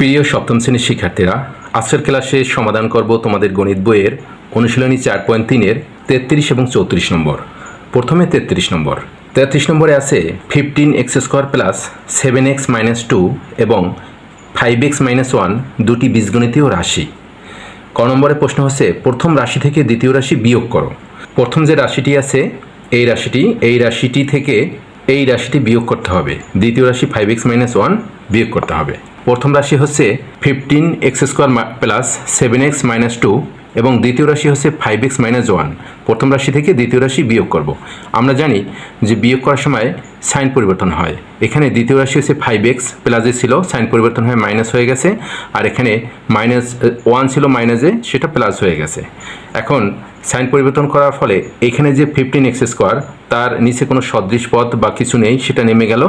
প্রিয় সপ্তম শ্রেণির শিক্ষার্থীরা, আজকের ক্লাসে সমাধান করব তোমাদের গণিত বইয়ের অনুশীলনী চার পয়েন্ট তিনের তেত্রিশ এবং চৌত্রিশ নম্বর। প্রথমে তেত্রিশ নম্বর। তেত্রিশ নম্বরে আছে fifteen X square plus seven X minus two এবং ফাইভ এক্স মাইনাস ওয়ান দুটি বীজগণিতীয় রাশি। ক নম্বরে প্রশ্ন হচ্ছে, প্রথম রাশি থেকে দ্বিতীয় রাশি বিয়োগ করো। প্রথম যে রাশিটি আছে, এই রাশিটি এই রাশিটি থেকে এই রাশিটি বিয়োগ করতে হবে। দ্বিতীয় রাশি ফাইভ এক্স মাইনাস ওয়ান বিয়োগ করতে হবে। প্রথম রাশি হচ্ছে fifteen X square plus seven X minus two এবং দ্বিতীয় রাশি হচ্ছে ফাইভ এক্স মাইনাস ওয়ান প্রথম রাশি থেকে দ্বিতীয় রাশি বিয়োগ করব। আমরা জানি যে বিয়োগ করার সময় সাইন পরিবর্তন হয়। এখানে দ্বিতীয় রাশি হচ্ছে ফাইভ এক্স প্লাসে ছিল, সাইন পরিবর্তন হয়ে মাইনাস হয়ে গেছে। আর এখানে মাইনাস ওয়ান ছিল মাইনাসে সেটা প্লাস হয়ে গেছে। এখন সাইন পরিবর্তন করার ফলে এখানে যে ফিফটিন এক্স স্কোয়ার তার নিচে কোনো সদৃশ পদ বা কিছু নেই, সেটা নেমে গেল।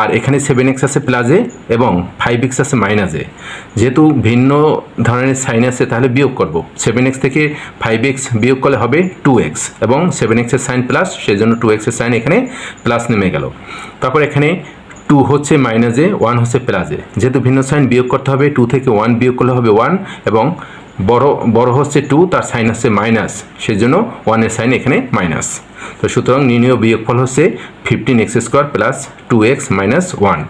আর এখানে সেভেন এক্স আছে প্লাসে এবং ফাইভ এক্স আছে মাইনাসে যেহেতু ভিন্ন ধরনের সাইন আছে, তাহলে বিয়োগ করব। সেভেন এক্স থেকে ফাইভ এক্স বিয়োগ করলে হবে টু এক্স এবং সেভেন এক্সের সাইন প্লাস সেই জন্য টু এক্সের সাইন এখানে প্লাস নেমে গেল। তারপর এখানে টু হচ্ছে মাইনাসে ওয়ান হচ্ছে প্লাসে যেহেতু ভিন্ন সাইন বিয়োগ করতে হবে টু থেকে ওয়ান বিয়োগ করলে হবে ওয়ান এবং বড় বড় হচ্ছে টু তার সাইন হচ্ছে মাইনাস সেই জন্য ওয়ানের সাইন এখানে মাইনাস তো সুতরাং নির্ণয় বিয়োগফল হচ্ছে fifteen X square plus two X minus one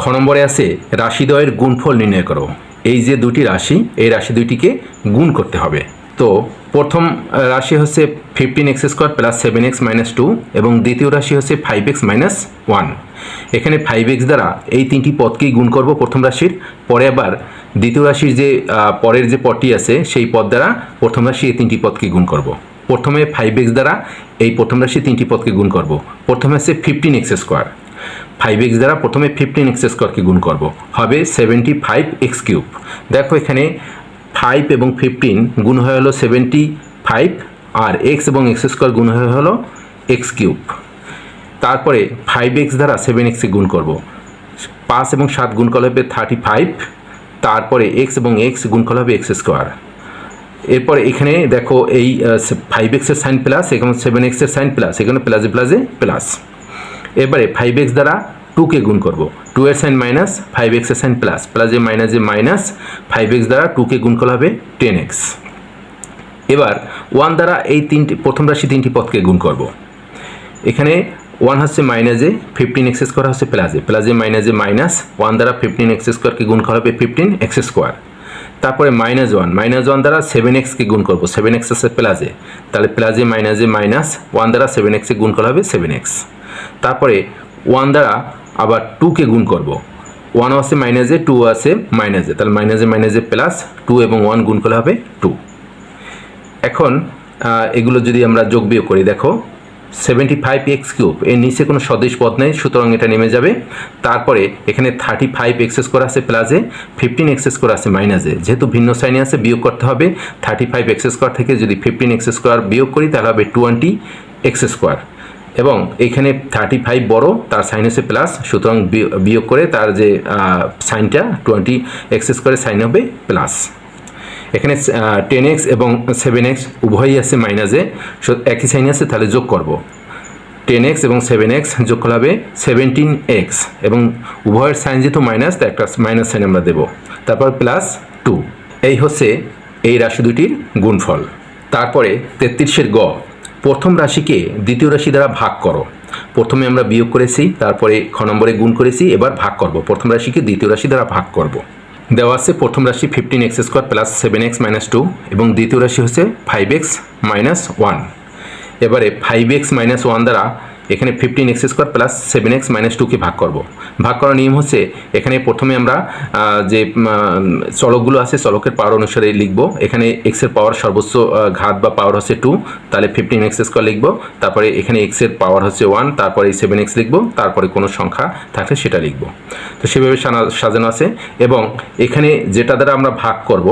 খ নম্বরে আছে, রাশিদ্বয়ের গুণফল নির্ণয় করো। এই যে দুটি রাশি, এই রাশি দুইটিকে গুণ করতে হবে। তো প্রথম রাশি হচ্ছে fifteen X square plus seven X minus two এবং দ্বিতীয় রাশি হচ্ছে ফাইভ এক্স মাইনাস ওয়ান এখানে ফাইভ এক্স দ্বারা এই তিনটি পদকেই গুণ করব প্রথম রাশির। পরে আবার দ্বিতীয় রাশির যে পরের যে পদটি আছে, সেই পদ দ্বারা প্রথম রাশি এই তিনটি পদকে গুণ করব। প্রথমে ফাইভ এক্স দ্বারা এই প্রথম রাশি তিনটি পদকে গুণ করব। প্রথমে আছে fifteen X square five X দ্বারা প্রথমে ফিফটিন এক্স স্কোয়ারকে গুণ করব। হবে সেভেন্টি ফাইভ এক্স কিউব দেখো এখানে ফাইভ এবং ফিফটিন গুণ হয়ে হলো সেভেন্টি ফাইভ আর এক্স এবং এক্স স্কোয়ার গুণ হয়ে হলো এক্স কিউব তারপরে ফাইভ এক্স দ্বারা সেভেন এক্সে গুণ করব। পাঁচ এবং সাত গুণ করলে হবে থার্টি ফাইভ তারপরে এক্স এবং এক্স গুণ করলে হবে এক্স স্কোয়ার এরপরে এখানে দেখো এই ফাইভ এক্সের সাইন প্লাস এখানে সেভেন এক্সের সাইন প্লাস এখানে প্লাসে প্লাসে প্লাস এবারে ফাইভ এক্স দ্বারা টুকে গুণ করব। টু এর সাইন মাইনাস ফাইভ এক্সের সাইন প্লাস প্লাসে মাইনাসে মাইনাস ফাইভ এক্স দ্বারা টুকে গুণ করা হবে টেন এক্স এবার ওয়ান দ্বারা এই তিনটি, প্রথম রাশি তিনটি পদকে গুণ করব। এখানে ওয়ান হচ্ছে মাইনাসে ফিফটিন এক্স স্কোয়ার হচ্ছে প্লাসে প্লাসে মাইনাসে মাইনাস ওয়ান দ্বারা ফিফটিন এক্স স্কোয়ারকে গুণ করা হবে ফিফটিন এক্স স্কোয়ার তারপরে মাইনাস ওয়ান মাইনাস ওয়ান দ্বারা সেভেন এক্সকে গুণ করব। সেভেন এক্স আছে প্লাসে তাহলে প্লাসে মাইনাসে মাইনাস ওয়ান দ্বারা সেভেন এক্সে গুণ করা হবে সেভেন এক্স তারপরে ওয়ান দ্বারা আবার টুকে গুণ করব। ওয়ান আছে মাইনাসে টু আছে মাইনাসে তাহলে মাইনাসে মাইনাসে প্লাস টু এবং ওয়ান গুণ করলে হবে টু এখন এগুলো যদি আমরা যোগ বিয়োগ করি, দেখো সেভেন্টি ফাইভ এক্স কিউব এর নিচে কোনো সদৃশ পদ নেই, সুতরাং এটা নেমে যাবে। তারপরে এখানে থার্টি ফাইভ এক্স স্কোয়ার আছে প্লাসে ফিফটিন এক্স স্কোয়ার আছে মাইনাসে যেহেতু ভিন্ন সাইনে আছে, বিয়োগ করতে হবে। থার্টি ফাইভ এক্স স্কোয়ার থেকে যদি ফিফটিন এক্স স্কোয়ার বিয়োগ করি, তাহলে হবে টোয়েন্টি এক্স স্কোয়ার এবং এখানে থার্টি ফাইভ বড়ো, তার সাইন হচ্ছে প্লাস সুতরাং বিয়- বিয়োগ করে তার যে সাইনটা টোয়েন্টি এক্স স্কোয়ারের সাইন হবে প্লাস এখানে টেন এক্স এবং সেভেন এক্স উভয়ই আছে মাইনাসে একই সাইন আছে, তাহলে যোগ করব। টেন এক্স এবং সেভেন এক্স যোগ করা হবে সেভেন্টিন এক্স এবং উভয়ের সাইন যেহেতু মাইনাস তো একটা মাইনাস সাইন আমরা দেব। তারপর প্লাস টু এই হচ্ছে এই রাশি দুটির গুণফল। তারপরে তেত্রিশের গ। প্রথম রাশিকে দ্বিতীয় রাশি দ্বারা ভাগ করো। প্রথমে আমরা বিয়োগ করেছি, তারপরে খ নম্বরে গুণ করেছি, এবার ভাগ করব। প্রথম রাশিকে দ্বিতীয় রাশি দ্বারা ভাগ করব। দেওয়া আছে, প্রথম রাশি fifteen X square plus seven X minus two এবং দ্বিতীয় রাশি হচ্ছে ফাইভ এক্স মাইনাস ওয়ান এবারে ফাইভ এক্স মাইনাস ওয়ান দ্বারা এখানে fifteen X square plus seven X minus টুকে ভাগ করব। ভাগ করার নিয়ম হচ্ছে, এখানে প্রথমে আমরা যে চলকগুলো আছে, চলকের পাওয়ার অনুসারে লিখব। এখানে এক্সের পাওয়ার সর্বোচ্চ ঘাত বা পাওয়ার হচ্ছে টু তাহলে ফিফটিন এক্স স্কোয়ার লিখব। তারপরে এখানে এক্সের পাওয়ার হচ্ছে ওয়ান তারপরে সেভেন এক্স লিখব, তারপরে কোনো সংখ্যা থাকলে সেটা লিখব। তো সেভাবে সাজানো আছে। এবং এখানে যেটা দ্বারা আমরা ভাগ করব,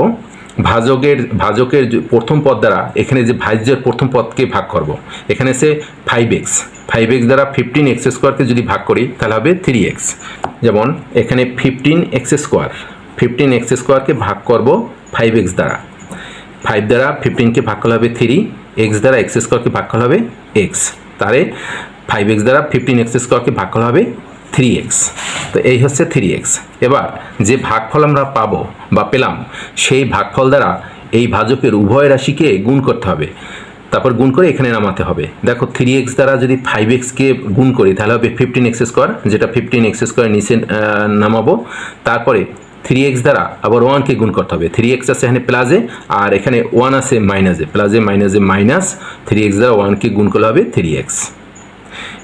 ভাজকের ভাজকের প্রথম পদ দ্বারা, এখানে যে ভাজ্যের প্রথম পদকে ভাগ করব। এখানে সে ফাইভ এক্স ফাইভ এক্স দ্বারা ফিফটিন এক্স স্কোয়ারকে যদি ভাগ করি, তাহলে হবে থ্রি এক্স যেমন এখানে fifteen X square fifteen X স্কোয়ারকে ভাগ করব ফাইভ এক্স দ্বারা। ফাইভ দ্বারা ফিফটিনকে ভাগ করলে হবে থ্রি এক্স দ্বারা এক্স স্কোয়ারকে ভাগ করলে হবে এক্স তাহলে ফাইভ এক্স দ্বারা ফিফটিন এক্স স্কোয়ারকে ভাগ করলে হবে থ্রি এক্স তো এই হচ্ছে থ্রি এক্স এবার যে ভাগফল আমরা পাবো বা পেলাম, সেই ভাগফল দ্বারা এই ভাজকের উভয় রাশিকে গুণ করতে হবে। তারপর গুণ করে এখানে নামাতে হবে। দেখো থ্রি এক্স দ্বারা যদি ফাইভ এক্সকে গুণ করি, তাহলে হবে ফিফটিন এক্স স্কোয়ার যেটা ফিফটিন এক্স স্কোয়ার নিচে নামাবো। তারপরে থ্রি এক্স দ্বারা আবার ওয়ানকে গুণ করতে হবে। থ্রি এক্স আছে এখানে প্লাসে আর এখানে ওয়ান আছে মাইনাসে প্লাসে মাইনাসে মাইনাস থ্রি এক্স দ্বারা ওয়ানকে গুণ করলে হবে থ্রি এক্স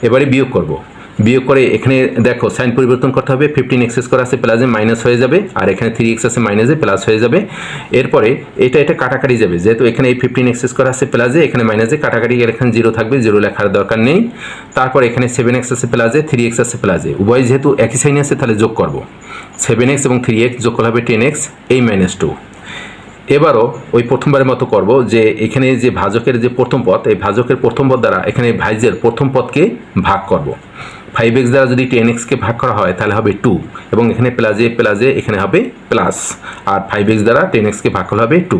এবারে বিয়োগ করব। বিয়োগ করে এখানে দেখো সাইন পরিবর্তন করতে হবে ফিফটিন এক্স স্কোয়ার আছে প্লাসে মাইনাস হয়ে যাবে, আর এখানে থ্রি এক্স আছে মাইনাসে প্লাস হয়ে যাবে। এরপরে এটা এটা কাটাকাটি যাবে, যেহেতু এখানে এই ফিফটিন এক্স স্কোয়ার আছে প্লাসে এখানে মাইনাসে কাটাকাটি এখানে জিরো থাকবে জিরো লেখার দরকার নেই। তারপর এখানে সেভেন এক্স আছে প্লাসে থ্রি এক্স আছে প্লাসে উভয় যেহেতু একই সাইন আছে, তাহলে যোগ করব। সেভেন এক্স এবং থ্রি এক্স যোগ করলে হবে টেন এক্স এই মাইনাস টু এবারও ওই প্রথমবারের মতো করব যে এখানে যে ভাজকের যে প্রথম পদ, এই ভাজকের প্রথম পদ দ্বারা এখানে ভাইজের প্রথম পদকে ভাগ করব। ফাইভ এক্স দ্বারা যদি টেন এক্সকে ভাগ করা হয়, তাহলে হবে টু এবং এখানে প্লাজে প্লাজে এখানে হবে প্লাস আর ফাইভ এক্স দ্বারা টেন এক্সকে ভাগ করলে হবে টু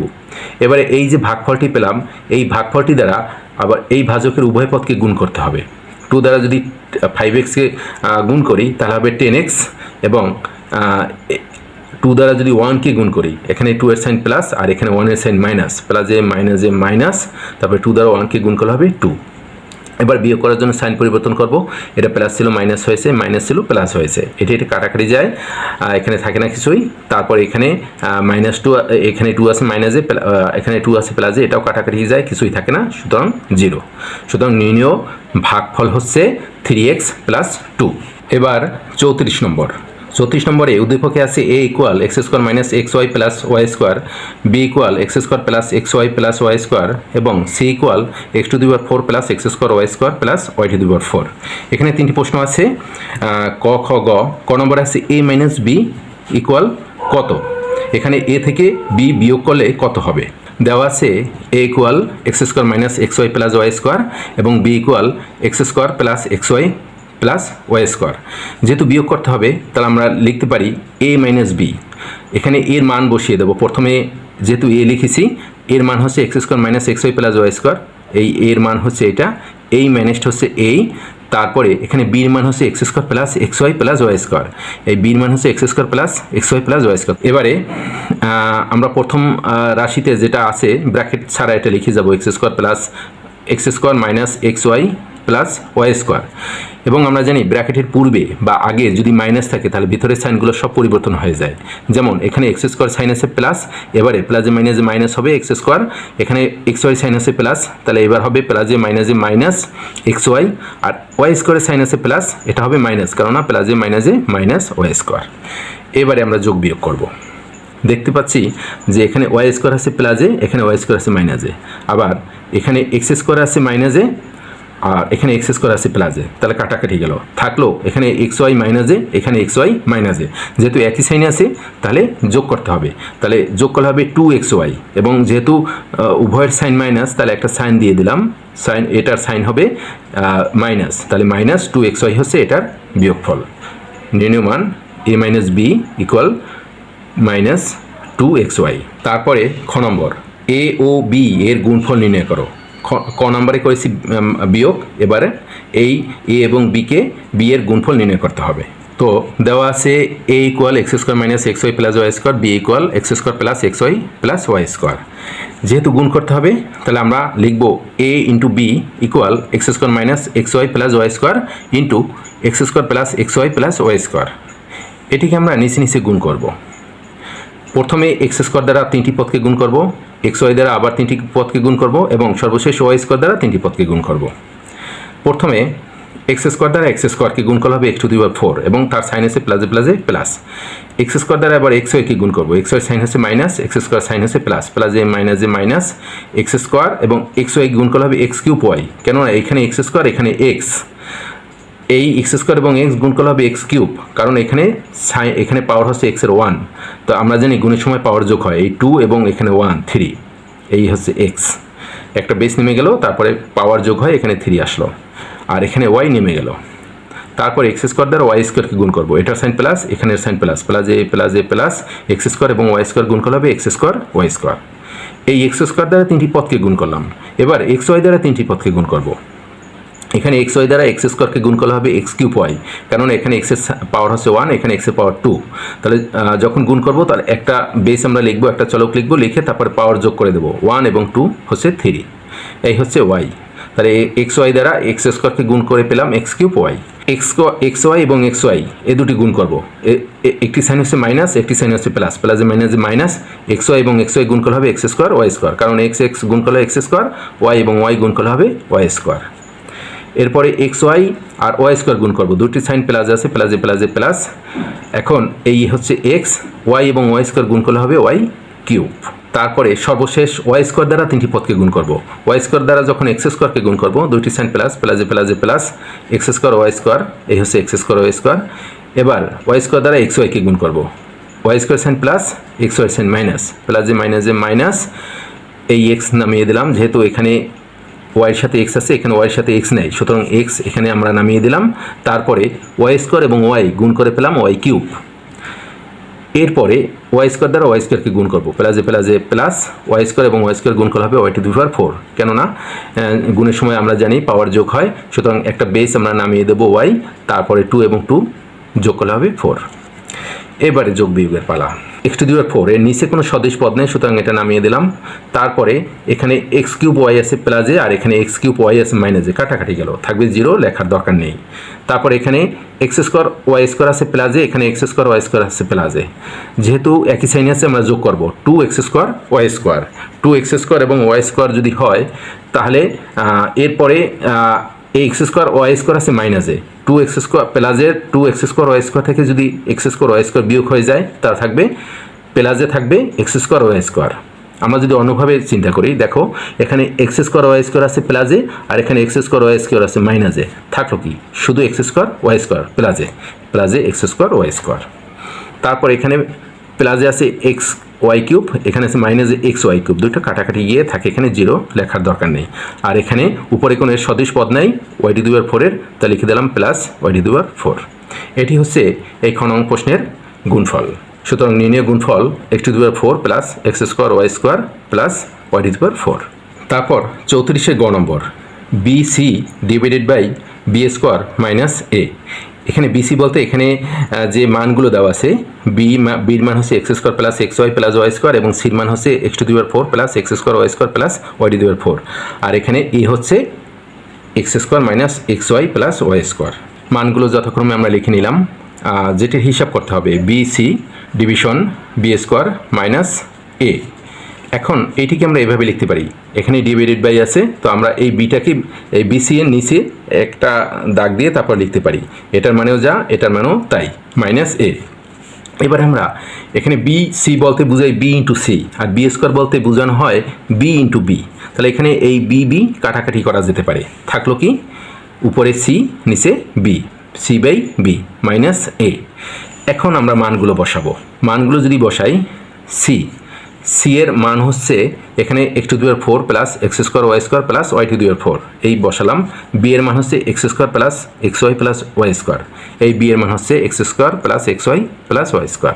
এবারে এই যে ভাগফলটি পেলাম, এই ভাগফলটি দ্বারা আবার এই ভাজকের উভয় পদকে গুণ করতে হবে। টু দ্বারা যদি ফাইভ এক্সকে গুণ করি, তাহলে হবে টেন এক্স এবং টু দ্বারা যদি ওয়ানকে গুণ করি, এখানে টু এর সাইন প্লাস আর এখানে ওয়ানের সাইন মাইনাস প্লাসে মাইনাসে মাইনাস তারপরে টু দ্বারা ওয়ানকে গুণ করলে হবে টু এবার বিয়োগ করার জন্য সাইন পরিবর্তন করব। এটা প্লাস ছিল মাইনাস হয়েছে মাইনাস ছিল প্লাস হয়েছে। এটা এটা কাটাকাটি যায় এখানে থাকে না কিছুই। তারপর এখানে মাইনাস টু এখানে টু আছে মাইনাসে এখানে টু আছে প্লাসে এটাও কাটাকাটি যায়, কিছুই থাকে না, সুতরাং জিরো সুতরাং নির্ণয় ভাগফল হচ্ছে থ্রি এক্স প্লাস টু এবার চৌত্রিশ নম্বর। চৌত্রিশ নম্বরে উদ্দীপকে আছে a equal x square minus x y plus y square b equal x square plus x y plus y square এবং c equal x to the power four plus x square y square plus y to the power four এখানে তিনটি প্রশ্ন আছে। ক, খ, গ। ক নম্বরে আছে এ মাইনাস বি ইকুয়াল কত? এখানে এ থেকে বি বিয়োগ করলে কত হবে? দেওয়া আছে a equal x square minus x y plus y square এবং b equal x square plus x y plus y square. যেহেতু বিয়োগ করতে হবে, তাহলে আমরা লিখতে পারি এ মাইনাস বি। এখানে এর মান বসিয়ে দেবো। প্রথমে যেহেতু এ লিখেছি, এর মান হচ্ছে x square minus x y plus y square. এই এর মান হচ্ছে এটা। এই মাইনাসটা হচ্ছে এই তারপরে এখানে বির মান হচ্ছে x square plus x y plus y square. এই বির মান হচ্ছে x square plus x y plus y square. এবারে আমরা প্রথম রাশিতে যেটা আছে, ব্র্যাকেট ছাড়া এটা লিখে যাব। X square plus x square minus x y plus y square. এবং আমরা জানি ব্র্যাকেটের পূর্বে বা আগে যদি মাইনাস থাকে, তাহলে ভিতরের সাইনগুলো সব পরিবর্তন হয়ে যায়। যেমন এখানে এক্স স্কোয়ার সাইন আছে প্লাস এবারে প্লাসে মাইনাসে মাইনাস হবে এক্স স্কোয়ার এখানে এক্স ওয়াই সাইন আছে প্লাস তাহলে এবার হবে প্লাসে মাইনাসে মাইনাস এক্স ওয়াই আর ওয়াই স্কোয়ারের সাইন আছে প্লাস এটা হবে মাইনাস কেননা প্লাসে মাইনাসে মাইনাস ওয়াই স্কোয়ার এবারে আমরা যোগ বিয়োগ করব। দেখতে পাচ্ছি যে এখানে ওয়াই স্কোয়ার আছে প্লাসে এখানে ওয়াই স্কোয়ার আছে মাইনাসে আবার এখানে এক্স স্কোয়ার আছে মাইনাসে আর এখানে এক্স স্কোয়ার আছে প্লাসে তাহলে কাটাকাটি গেল। থাকল এখানে এক্স ওয়াই মাইনাসে এখানে এক্স ওয়াই মাইনাসে যেহেতু একই সাইন আছে, তাহলে যোগ করতে হবে। তাহলে যোগ করলে হবে টু এক্স ওয়াই এবং যেহেতু উভয়ের সাইন মাইনাস তাহলে একটা সাইন দিয়ে দিলাম। সাইন এটার সাইন হবে মাইনাস তাহলে মাইনাস টু এক্স ওয়াই হচ্ছে এটার বিয়োগফল। নির্ণয় মান a minus b equal minus two x y তারপরে খ নম্বর এ ও বি এর গুণফল নির্ণয় করো। ক নম্বরে করেছি বিয়োগ। এবারে এই এ এবং বিকে বি এর গুণফল নির্ণয় করতে হবে। তো দেওয়া আছে a equal x square minus x y plus y square b equal x square plus x y plus y square যেহেতু গুণ করতে হবে, তাহলে আমরা লিখব a into b equal x square minus x y plus y square into x square plus x y plus y square এটিকে আমরা নিচে নিচে গুণ করব। প্রথমে এক্স স্কোয়ার দ্বারা তিনটি পদকে গুণ করব। এক্স ওয়াই দ্বারা আবার তিনটি পদকে গুণ করব এবং সর্বশেষ ওয়াই স্কোয়ার দ্বারা তিনটি পদকে গুণ করব। প্রথমে এক্স স্কোয়ার দ্বারা এক্স স্কোয়ারকে গুণ করা হবে x to the power four এবং তার সাইন আছে প্লাসে প্লাসে প্লাস এক্স স্কোয়ার দ্বারা আবার এক্স ওয়াইকে গুণ করব। এক্স ওয়াই সাইন হচ্ছে মাইনাস এক্স স্কোয়ার সাইন হচ্ছে প্লাস প্লাসে মাইনাসে মাইনাস এক্স স্কোয়ার এবং এক্স ওয়াই গুণ করা হবে এক্স কিউব ওয়াই কেননা এখানে এক্স স্কোয়ার এখানে এক্স এই এক্স স্কোয়ার এবং এক্স গুণ করলে হবে এক্স কিউব কারণ এখানে সাই এখানে পাওয়ার হচ্ছে এক্সের ওয়ান তো আমরা জানি গুণের সময় পাওয়ার যোগ হয়, এই টু এবং এখানে ওয়ান থ্রি এই হচ্ছে এক্স একটা বেস নেমে গেল, তারপরে পাওয়ার যোগ হয়, এখানে থ্রি আসলো। আর এখানে ওয়াই নেমে গেল। তারপর এক্স স্কোয়ার দ্বারা ওয়াই স্কোয়ারকে গুণ করব। এটার সাইন প্লাস এখানের সাইন প্লাস প্লাস এ প্লাস এ প্লাস এক্স স্কোয়ার এবং ওয়াই স্কোয়ার গুণ করলে হবে এক্স স্কোয়ার ওয়াই স্কোয়ার এই এক্স স্কোয়ার দ্বারা তিনটি পথকে গুণ করলাম। এবার এক্স ওয়াই দ্বারা তিনটি পথকে গুণ করব। এখানে এক্স ওয়াই দ্বারা এক্স স্কোয়ারকে গুণ করলে হবে এক্স কিউব ওয়াই কারণ এখানে এক্সের পাওয়ার হচ্ছে ওয়ান এখানে এক্সের পাওয়ার টু তাহলে যখন গুণ করব, তার একটা বেস আমরা লিখব, একটা চলক লিখব, লিখে তারপরে পাওয়ার যোগ করে দেবো। ওয়ান এবং টু হচ্ছে থ্রি এই হচ্ছে ওয়াই তাহলে এক্স ওয়াই দ্বারা এক্স স্কোয়ারকে গুণ করে পেলাম x cube y x x y এবং এক্স ওয়াই এ দুটি গুণ করব। একটি সাইন হচ্ছে মাইনাস একটি সাইন হচ্ছে প্লাস প্লাসে মাইনাসে মাইনাস এক্স ওয়াই এবং এক্স ওয়াই গুণ করলে হবে এক্স স্কোয়ার ওয়াই স্কোয়ার কারণ এক্স এক্স গুণ করলে এক্স স্কোয়ার ওয়াই এবং ওয়াই গুণ করলে হবে ওয়াই স্কোয়ার এরপরে এক্স ওয়াই আর ওয়াই স্কোয়ার গুণ করব। দুটি সাইন প্লাস আছে প্লাসে প্লাসে প্লাস এখন এই হচ্ছে এক্স ওয়াই এবং ওয়াই স্কোয়ার গুণ করলে হবে ওয়াই কিউব তারপরে সর্বশেষ ওয়াই স্কোয়ার দ্বারা তিনটি পদকে গুণ করব। ওয়াই স্কোয়ার দ্বারা যখন এক্স স্কোয়ারকে গুণ করব, দুইটি সাইন প্লাস প্লাসে প্লাসে plus x square y square এই হচ্ছে এক্স স্কোয়ার ওয়াই স্কোয়ার এবার ওয়াই স্কোয়ার দ্বারা এক্স ওয়াইকে গুণ করব। Y square sign plus x y sign minus প্লাসে মাইনাসে মাইনাস এই এক্স নামিয়ে দিলাম, যেহেতু এখানে ওয়াইয়ের সাথে এক্স আছে, এখানে ওয়াইয়ের সাথে এক্স নেই। সুতরাং এক্স এখানে আমরা নামিয়ে দিলাম। তারপরে ওয়াই স্কোয়ার এবং ওয়াই গুণ করে পেলাম ওয়াই কিউব এরপরে ওয়াই স্কোয়ার দ্বারা ওয়াই স্কোয়ারকে গুণ করব। প্লাসে প্লাসে প্লাস ওয়াই স্কোয়ার এবং ওয়াই স্কোয়ার গুণ করা হবে y to the power four কেননা গুণের সময় আমরা জানি পাওয়ার যোগ হয়। সুতরাং একটা বেস আমরা নামিয়ে দেবো ওয়াই তারপরে টু এবং টু যোগ করলে হবে ফোর এবারে যোগ বিয়োগের পালা। এক্স টু দি ফোর এর নিচে কোনো সদৃশ পদ নেই, সুতরাং এটা নামিয়ে দিলাম। তারপরে এখানে এক্স কিউব ওয়াই আছে প্লাসে আর এখানে এক্স কিউব ওয়াই আছে মাইনাসে কাটাকাটি গেল, থাকবে জিরো লেখার দরকার নেই। তারপর এখানে এক্স স্কোয়ার ওয়াই স্কোয়ার আছে প্লাসে এখানে এক্স স্কোয়ার ওয়াই স্কোয়ার আছে প্লাসে যেহেতু একই সাইন আছে, আমরা যোগ করব। Two x square y square two x square এবং ওয়াই স্কোয়ার যদি হয়, তাহলে এরপরে এক্স স্কোয়ার ওয়াই স্কোয়ার আছে মাইনাসে টু এক্স স্কোয়ার প্লাসের two x square y square থেকে যদি এক্স স্কোয়ার ওয়াই স্কোয়ার বিয়োগ হয়ে যায়, তা থাকবে প্লাসে থাকবে এক্স স্কোয়ার ওয়াই স্কোয়ার আমরা যদি অন্যভাবে চিন্তা করি, দেখো, এখানে এক্স স্কোয়ার ওয়াই স্কোয়ার আছে প্লাসে আর এখানে এক্স স্কোয়ার ওয়াই স্কোয়ার আছে মাইনাসে থাকল কি? শুধু এক্স স্কোয়ার ওয়াই স্কোয়ার প্লাসে প্লাসে এক্স স্কোয়ার ওয়াই স্কোয়ার তারপর এখানে প্লাসে আছে এক্স ওয়াই কিউব এখানে আছে মাইনাস এক্স ওয়াই কিউব দুটো কাটাকাটি গিয়ে থাকে, এখানে জিরো লেখার দরকার নেই। আর এখানে উপরে কোনো সদৃশ পদ নাই ওয়াই ডি দুয়ার ফোরের তা লিখে দিলাম plus y the power four এটি হচ্ছে এই খ নং প্রশ্নের গুণফল। সুতরাং নির্ণয় গুণফল x to power four plus x square y square plus y the power four তারপর চৌত্রিশে গ নম্বর b c divided by b square minus a এখানে বিসি বলতে এখানে যে মানগুলো দেওয়া আছে বি বির মান হচ্ছে x square plus x y plus y square এবং সির মান হচ্ছে x to power four plus x square y square plus y the power four আর এখানে এ হচ্ছে x square minus x y plus y square মানগুলো যথাক্রমে আমরা লিখে নিলাম। যেটির হিসাব করতে হবে b c division b square minus a এখন এইটিকে আমরা এভাবে লিখতে পারি। এখানে ডিভাইডেড বাই আছে, তো আমরা এই বিটাকে এই বিসি এর নিচে একটা দাগ দিয়ে তারপর লিখতে পারি। এটার মানেও যা, এটার মানেও তাই মাইনাস এ এবার আমরা এখানে বি সি বলতে বুঝাই বি ইন্টু সি আর বি স্কোয়ার বলতে বোঝানো হয় বি ইন্টু বি তাহলে এখানে এই বি বি কাটাকাটি করা যেতে পারে। থাকল কি? উপরে সি নিচে b c by b minus a এখন আমরা মানগুলো বসাবো। মানগুলো যদি বসাই সি সি এর মান হচ্ছে এখানে x to power four plus x square y square plus y to power four এই বসালাম। বি এর মান হচ্ছে x square plus x y plus y square এই বি এর মান হচ্ছে x square plus x y plus y square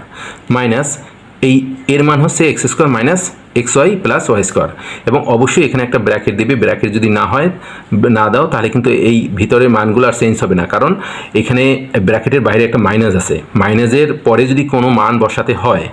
minus এই, এর মান হচ্ছে x square minus x y plus y square এবং অবশ্যই এখানে একটা ব্র্যাকেট দিবে। ব্র্যাকেট যদি না হয়, না দাও, তাহলে কিন্তু এই ভিতরের মানগুলো আর চেঞ্জ হবে না। কারণ এখানে ব্র্যাকেটের বাইরে একটা মাইনাস আছে। মাইনাসের পরে যদি কোনো মান বসাতে হয়,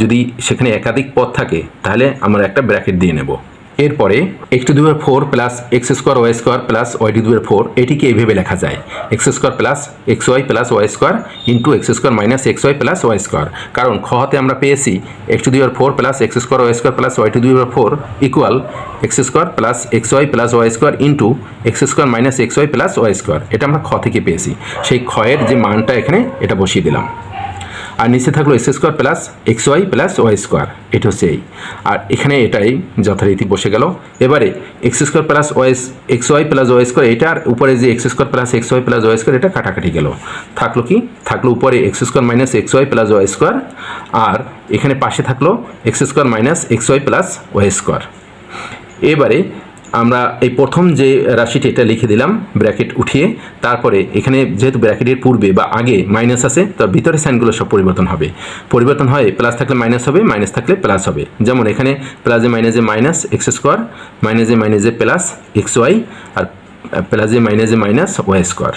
যদি সেখানে একাধিক পথ থাকে, তাহলে আমরা একটা ব্র্যাকেট দিয়ে নেব। এরপরে x to power four plus x square y square plus y to power four এটিকে এইভাবে লেখা যায়। X square plus x y plus y square into x square minus x y plus y square কারণ খতে আমরা পেয়েছি x to power four plus x square y square plus y to power four equal x square plus x y plus y square into x square minus x y plus y square এটা আমরা খ থেকে পেয়েছি। সেই ক্ষয়ের যে মানটা এখানে এটা বসিয়ে দিলাম। আর নিচে থাকল x square plus x y plus y square এটা হচ্ছে এই। আর এখানে এটাই যথারীতি বসে গেল। এবারে x square plus y x y plus y square এটার উপরে যে x square plus x y plus y square এটা কাটাকাটি গেল। থাকল কি? থাকল উপরে x square minus x y plus y square আর এখানে পাশে থাকল x square minus x y plus y square এবারে আমরা এই প্রথম যে রাশিটি এটা লিখে দিলাম, ব্র্যাকেট উঠিয়ে, তারপরে এখানে যেহেতু ব্র্যাকেটের পূর্বে বা আগে মাইনাস আছে, তো ভিতরে সাইনগুলো সব পরিবর্তন হবে। পরিবর্তন হয় প্লাস থাকলে মাইনাস হবে মাইনাস থাকলে প্লাস হবে। যেমন এখানে প্লাসে মাইনাসে মাইনাস এক্স স্কোয়ার মাইনাসে মাইনাসে প্লাস এক্স ওয়াই আর প্লাসে মাইনাসে মাইনাস ওয়াই স্কোয়ার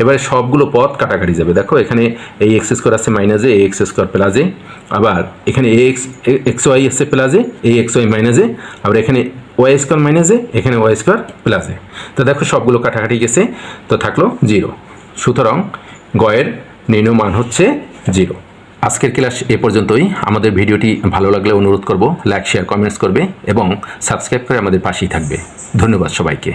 এবারে সবগুলো পথ কাটাকাটি যাবে। দেখো এখানে এই এক্স স্কোয়ার আছে মাইনাসে এ এক্স স্কোয়ার প্লাসে আবার এখানে এ এক্স এক্স ওয়াই আছে প্লাসে এ এক্স ওয়াই মাইনাসে আবার এখানে ওয়াই স্কোয়ার মাইনাস এ এখানে ওয়াই স্কোয়ার প্লাস এ তো দেখো সবগুলো কাটাকাটি গেছে, তো থাকল জিরো সুতরাং গয়ের নির্ণয় মান হচ্ছে জিরো আজকের ক্লাস এ পর্যন্তই। আমাদের ভিডিওটি ভালো লাগলে অনুরোধ করব লাইক শেয়ার কমেন্টস করবে এবং সাবস্ক্রাইব করে আমাদের পাশেই থাকবে। ধন্যবাদ সবাইকে।